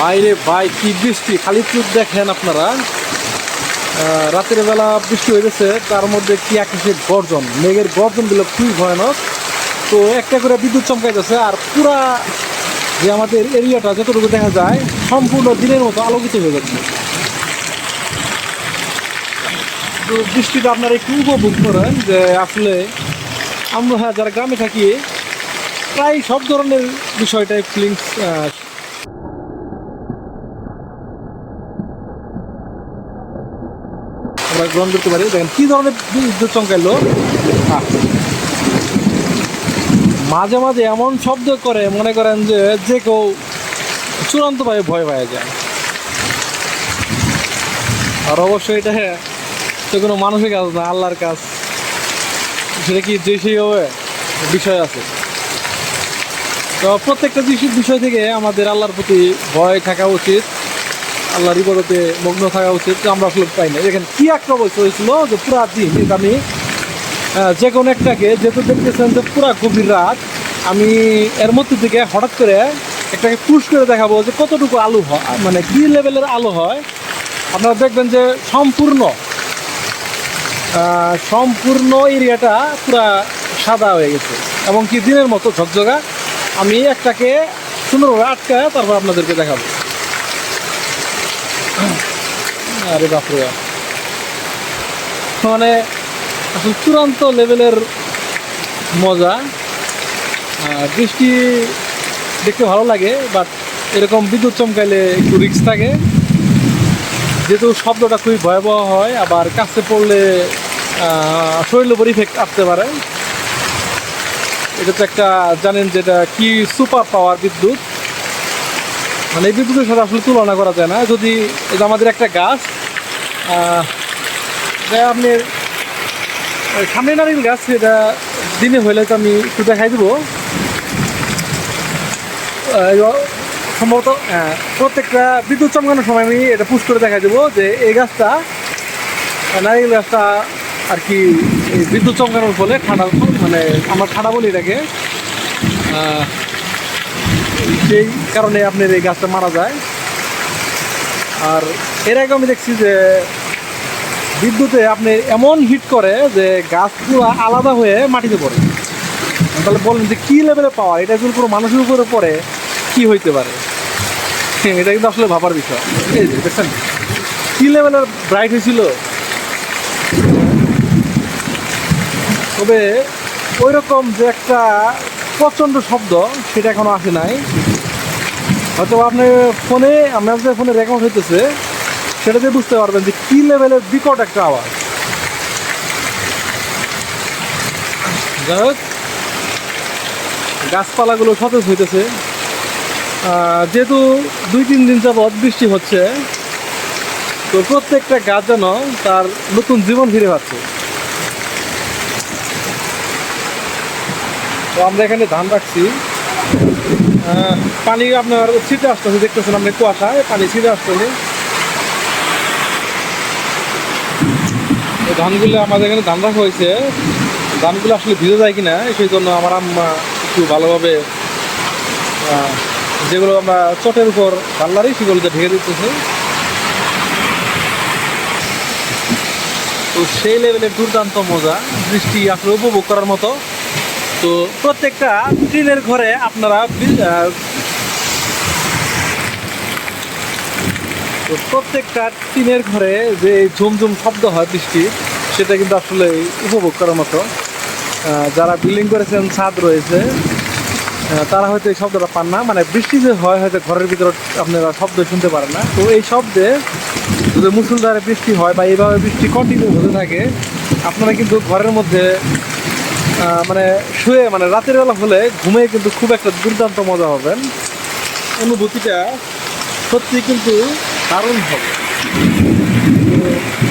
বাইরে ভাই, কি বৃষ্টি? খালি চুপ দেখেন আপনারা। রাতের বেলা বৃষ্টি হয়ে গেছে তার মধ্যে কি আকাশের গর্জন? মেঘের গর্জনগুলো খুবই ভয়ানক। তো একটা করে বিদ্যুৎ চমকাইতেছে, আর পুরা যে আমাদের এরিয়াটা যতটুকু দেখা যায়, সম্পূর্ণ দিনের মতো আলোকিত হয়ে যাচ্ছে। তো বৃষ্টিটা আপনারা একটু উপভোগ করেন যে আসলে আমরা যারা গ্রামে থাকি, প্রায় সব ধরনের বিষয়টাই ফিলিংস আমরা গ্রহণ করতে পারি। দেখেন, কী ধরনের বিদ্যুৎ চমকাইলো। মাঝে মাঝে এমন শব্দ করে, মনে করেন যে যে কেউ চূড়ান্তভাবে ভয় পাওয়া যায় আর অবশ্যই এটা তো কোনো মানুষের কাজ না, আল্লাহর কাজ। সেটা কি যে সেই হবে? বিষয় আছে। তো প্রত্যেকটা বিষয় থেকে আমাদের আল্লাহর প্রতি ভয় থাকা উচিত। আল্লাহর ইবাদতে মগ্ন থাকা উচিত আমরা আসলে পাই না এখানে কি একটা অবস্থা হয়েছিল যে পুরা দিন আমি যে কোনো একটাকে যেহেতু দেখতেছেন যে পুরা গভীর রাত, আমি এর মধ্যে থেকে হঠাৎ করে একটাকে পুশ করে দেখাবো যে কতটুকু আলো হয় মানে কি লেভেলের আলো হয়। আপনারা দেখবেন যে সম্পূর্ণ সম্পূর্ণ এরিয়াটা পুরা সাদা হয়ে গেছে। এবং কি দিনের মতো ঝকঝকা, আমি একটাকে সুন্দরভাবে আটকায় তারপর আপনাদেরকে দেখাবো। আরে বাপরে মানে আসলে চূড়ান্ত লেভেলের মজা। বৃষ্টি দেখতে ভালো লাগে বাট এরকম বিদ্যুৎ চমকাইলে একটু রিস্ক থাকে। যেহেতু শব্দটা খুবই ভয়াবহ হয়, আবার কাছে পড়লে শরীরের উপর ইফেক্ট আসতে পারে। এটা তো একটা জানেন যেটা কি সুপার পাওয়ার বিদ্যুৎ। মানে এই বিদ্যুতের সাথে আসলে তুলনা করা যায় না। যদি এটা আমাদের একটা গাছ আপনি সামনে নারিকেল গাছ এটা দিনে হইলে তো আমি একটু দেখাই দেবো। সম্ভবত আহ, প্রত্যেকটা বিদ্যুৎ চমকানোর সময় আমি এটা পুশ করে দেখা দেবো যে এই গাছটা নারিকেল গাছটা আর কি বিদ্যুৎ চমকানোর ফলে ঠান্ডা মানে আমরা ঠান্ডা বলি এটাকে। সেই কারণে আপনার এই গাছটা মারা যায়। আর এর আগে আমি দেখছি যে বিদ্যুতে আপনি এমন হিট করে যে গাছ পুরো আলাদা হয়ে মাটিতে পড়ে। তাহলে বলেন যে কী লেভেলে পাওয়া এটা যদি কোনো মানুষের উপরে পড়ে, কি হইতে পারে? এটা কিন্তু আসলে ভাবার বিষয়। এই যে দেখছেন, কী লেভেলের ব্রাইট হয়েছিল? তবে ওই রকম যে একটা প্রচণ্ড শব্দ, সেটা এখনও আসে নাই। হয়তো আপনার ফোনে, আপনার যে ফোনে রেকর্ড হইতেছে সেটাতে বুঝতে পারবেন যে কী লেভেলের বিকট একটা আওয়াজ। যাই হোক, গাছপালাগুলো সতেজ হইতেছে। যেহেতু দুই তিন দিন যাবৎ বৃষ্টি হচ্ছে, তো প্রত্যেকটা গাছ যেন তার নতুন জীবন ফিরে পাচ্ছে। তো আমরা এখানে ধান রাখছি। পানি আপনার ছিটে আসতেছে, দেখতেছেন আপনি কুয়াশায়, পানি ছিটে আসতেছে। ধানগুলো আমাদের এখানে ধান রাখা হয়েছে। ধানগুলো আসলে ভিজে যায় কিনা, সেই জন্য আমার আম্মা একটু ভালোভাবে যেগুলো আমরা চটের উপর ধানলারি সেগুলোতে ঢেকে দিতেছে। তো সেই লেভেলের দুর্দান্ত মজা, বৃষ্টি আসলে উপভোগ করার মতো। তো প্রত্যেকটা টিনের ঘরে আপনারা তো প্রত্যেকটা টিনের ঘরে যে ঝুমঝুম শব্দ হয় বৃষ্টির সেটা কিন্তু আসলে উপভোগ করার মতো। যারা বিল্ডিং করেছেন, ছাদ রয়েছে তারা হয়তো এই শব্দটা পান না। মানে বৃষ্টি যে হয়, হয়তো ঘরের ভিতরে আপনারা শব্দ শুনতে পারেন না। তো এই শব্দে যদি মুসুলধারে বৃষ্টি হয় বা এইভাবে বৃষ্টি কন্টিনিউ হতে থাকে, আপনারা কিন্তু ঘরের মধ্যে মানে শুয়ে মানে রাতের বেলা হলে ঘুমিয়ে কিন্তু খুব একটা দুর্দান্ত মজা হবেন অনুভূতিটা সত্যি কিন্তু দারুণ হবে।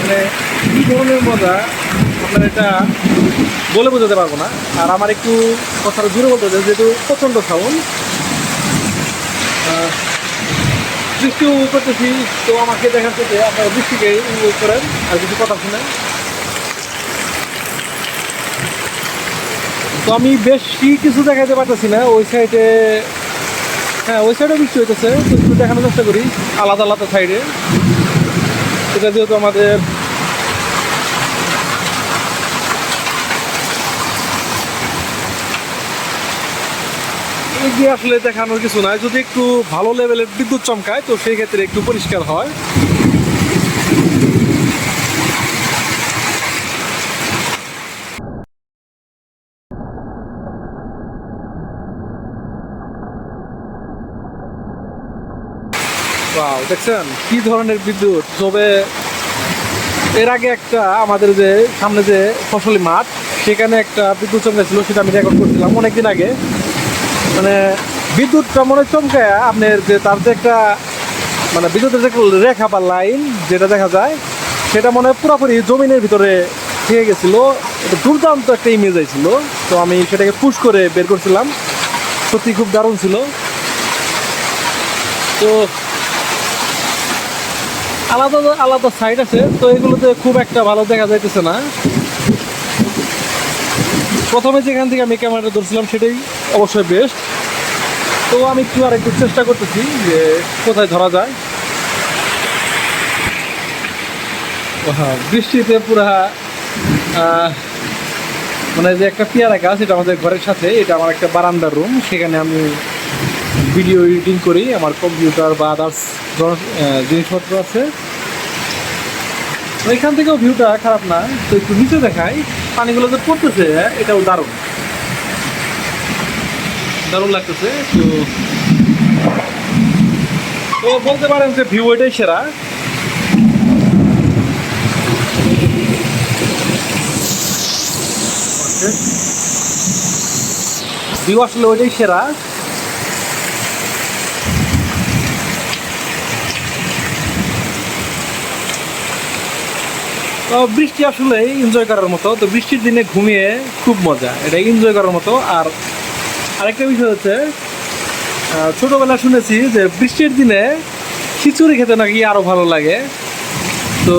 মানে কী ধরনের মজা? আপনার এটা বলে বোঝাতে পারব না। আর আমার একটু কথাটা জুড়ে বলতে হবে, যেহেতু প্রচণ্ড সাউন্ড বৃষ্টি করতেছি তো আমাকে দেখাচ্ছে যে আপনারা বৃষ্টিকে করেন। আর কিছু কথা শুনেন। তো আমি বেশি কিছু দেখাতে পারতেছি না, ওই সাইডে হ্যাঁ ওই সাইডে বৃষ্টি হইতেছে, তো একটু দেখানোর চেষ্টা করি, আলাদা আলাদা সাইডে এটা যেহেতু আমাদের এগিয়ে আসলে দেখানোর কিছু নাই, যদি একটু ভালো লেভেলের বিদ্যুৎ চমকায়, তো সেই ক্ষেত্রে একটু পরিষ্কার হয়। Wow, দেখছেন? কি ধরনের বিদ্যুৎ? তবে এর আগে একটা আমাদের যে সামনে যে ফসলি মাঠ সেখানে একটা বিদ্যুৎ চমকাছিল সেটা আমি রেকর্ড করছিলাম অনেকদিন আগে। মানে বিদ্যুৎটা মনে চমকায় আপনার যে তার যে একটা মানে বিদ্যুতের যে রেখা বা লাইন যেটা দেখা যায় সেটা মনে হয় পুরোপুরি জমিনের ভিতরে থেকে গেছিল। এটা দুর্দান্ত একটা ইমেজ আইছিল। তো আমি সেটাকে পুশ করে বের করছিলাম। সত্যি খুব দারুণ ছিল। তো আলাদা আলাদা সাইড আছে, তো এগুলোতে খুব একটা ভালো দেখা যাইতেছে না। প্রথমে যেখান থেকে আমি ক্যামেরাটা ধরছিলাম, সেটাই অবশ্যই বেস্ট তো আমি একটু আর একটু চেষ্টা করতেছি যে কোথায় ধরা যায়। হ্যাঁ বৃষ্টিতে পুরা মানে যে একটা পেয়ারা গাছ, এটা আমাদের ঘরের সাথে, এটা আমার একটা বারান্দার রুম সেখানে আমি ভিডিও এডিটিং করি, আমার কম্পিউটার বা আদার্স জিনিসপত্র আছে। এখান থেকেও ভিউটা খারাপ না, তো একটু নিচে দেখাই। পানিগুলো যে পড়তেছে, এটাও দারুণ। দারুণ লাগতেছে তো তো বলতে পারেন যে ভিউ এটাই সেরা। ভিউ আসলে ওইটাই সেরা। বৃষ্টি আসলে এনজয় করার মতো, তো বৃষ্টির দিনে ঘুমিয়ে খুব মজা এটা এনজয় করার মতো। আর আরেকটা বিষয় হচ্ছে ছোটবেলা শুনেছি যে বৃষ্টির দিনে খিচুড়ি খেতে নাকি আরও ভালো লাগে। তো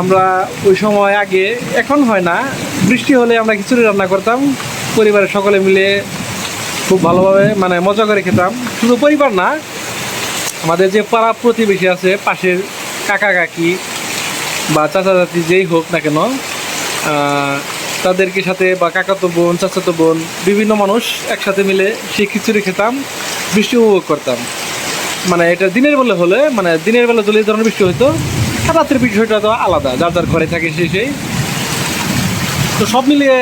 আমরা ওই সময় আগে, এখন হয় না, বৃষ্টি হলে আমরা খিচুড়ি রান্না করতাম। পরিবারের সকলে মিলে খুব ভালোভাবে মানে মজা করে খেতাম। শুধু পরিবার না, আমাদের যে পাড়া প্রতিবেশী আছে, পাশের কাকা কাকি বা চাচা চাচি যেই হোক না কেন তাদেরকে সাথে বা কাকাতো বোন, চাচাতো বোন, বিভিন্ন মানুষ একসাথে মিলে সেই খিচুড়ি খেতাম, বৃষ্টি উপভোগ করতাম। মানে এটা দিনের বেলা হলে মানে দিনের বেলা যদি ধরনের বৃষ্টি হতো আর রাতের বিষয়টা তো আলাদা, যার যার ঘরে থাকে সেই সেই। তো সব মিলিয়ে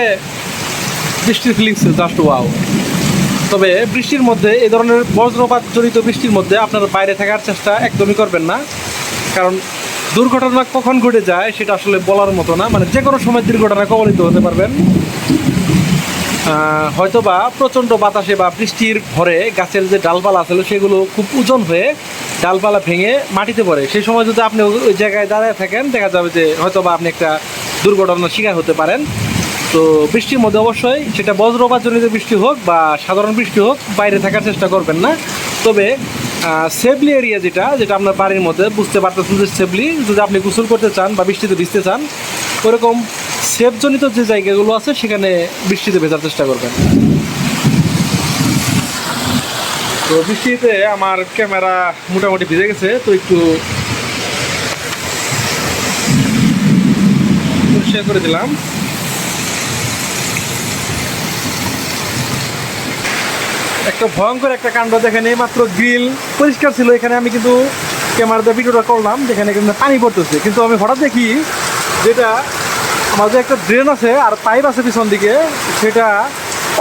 বৃষ্টির ফিলিংস জাস্ট ওয়াও তবে বৃষ্টির মধ্যে, এই ধরনের বজ্রপাত জড়িত বৃষ্টির মধ্যে আপনারা বাইরে থাকার চেষ্টা একদমই করবেন না। কারণ দুর্ঘটনা কখন ঘটে যায় সেটা আসলে বলার মতো না। মানে যে কোনো সময় দুর্ঘটনা কবলিত হতে পারবেন। আহ, হয়তোবা প্রচণ্ড বাতাসে বা বৃষ্টির ভরে গাছের যে ডালপালা আছিল সেগুলো খুব ওজন হয়ে ডালপালা ভেঙে মাটিতে পড়ে। সেই সময় যদি আপনি ওই জায়গায় দাঁড়ায় থাকেন দেখা যাবে যে হয়তোবা আপনি একটা দুর্ঘটনার শিকার হতে পারেন। তো বৃষ্টির মধ্যে অবশ্যই সেটা বজ্রপাত জনিত বৃষ্টি হোক বা সাধারণ বৃষ্টি হোক বাইরে থাকার চেষ্টা করবেন না। তবে সেফলি এরিয়া যেটা যেটা আপনার বাড়ির মধ্যে, বুঝতে পারতেছেন যে সেফলি যদি আপনি গোসল করতে চান বা বৃষ্টিতে ভিজতে চান, ওরকম সেফজনিত যে জায়গাগুলো আছে, সেখানে বৃষ্টিতে ভেজার চেষ্টা করবেন। তো বৃষ্টিতে আমার ক্যামেরা মোটামুটি ভিজে গেছে, তো একটু পরিষ্কার করে দিলাম। একটা ভয়ঙ্কর একটা কাণ্ড দেখেন মাত্র গ্রিল পরিষ্কার ছিল, এখানে আমি কিন্তু ক্যামেরাতে ভিডিওটা করলাম, যেখানে কিন্তু পানি পড়তেছে। কিন্তু আমি হঠাৎ দেখি যেটা আমাদের একটা ড্রেন আছে আর পাইপ আছে পিছন দিকে, সেটা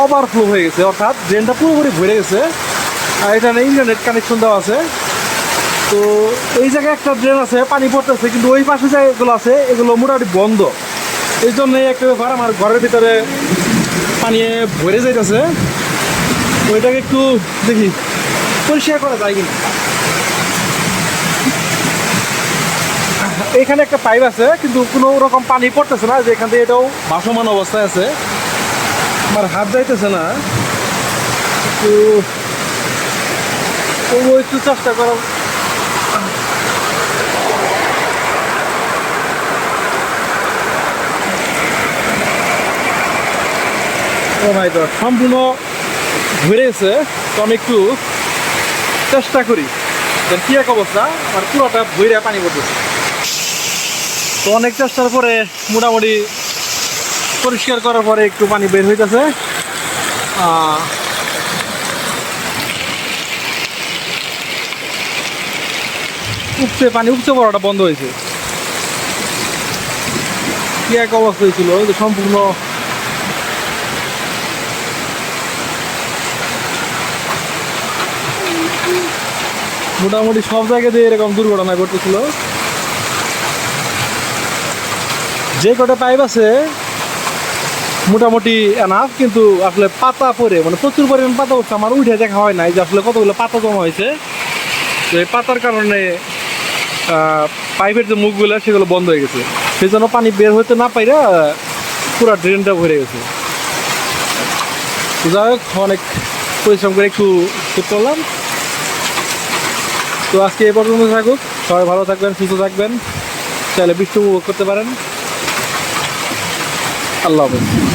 ওভারফ্লো হয়ে গেছে। অর্থাৎ ড্রেনটা পুরোপুরি ভরে গেছে। আর এখানে ইন্টারনেট কানেকশন দেওয়া আছে। তো এই জায়গায় একটা ড্রেন আছে, পানি পড়তেছে, কিন্তু ওই পাশে যেগুলো আছে, এগুলো মোটামুটি বন্ধ। এই জন্যই একটা ব্যাপার আমার ঘরের ভিতরে পানি ভরে যাইতেছে। ওইটাকে একটু দেখি। পরিষ্কার করা যায় কিনা? এখানে একটা পাইপ আছে, কিন্তু কোনো রকম পানি পড়তেছে না, যে এখান থেকে এটাও ভাসমান অবস্থায় আছে। আমার হাত যাইতেছে না। একটু তবু একটু চেষ্টা করা সম্পূর্ণ ঘুরে গেছে তো আমি একটু চেষ্টা করি। কি এক অবস্থা আর পুরোটা ভইরা পানি পড়তেছে। তো অনেক চেষ্টার পরে মোটামুটি পরিষ্কার করার পরে একটু পানি বের হইতেছে। উপচে পানি, উপচে পড়াটা বন্ধ হয়েছে। কি এক অবস্থা হয়েছিল সম্পূর্ণ মোটামুটি সব জায়গাতে এরকম দুর্ঘটনা ঘটতেছিল। যে কটা পাইপ আছে, মোটামুটি এনাফ কিন্তু আসলে পাতা পরে মানে প্রচুর পরিমাণ পাতা উঠছে আমার উঠে দেখা হয় নাই যে আসলে কতগুলো পাতা জমা হয়েছে। তো এই পাতার কারণে পাইপের যে মুখগুলো, সেগুলো বন্ধ হয়ে গেছে। সেই জন্য পানি বের হতে না পাইরা, পুরো ড্রেনটা ভরে গেছে। যাই হোক, অনেক পরিশ্রম করে একটু করলাম। তো আজকে এই পর্যন্ত থাকুক। সবাই ভালো থাকবেন, সুস্থ থাকবেন। চাইলে বৃষ্টি উপভোগ করতে পারেন। আল্লাহ হাফেজ।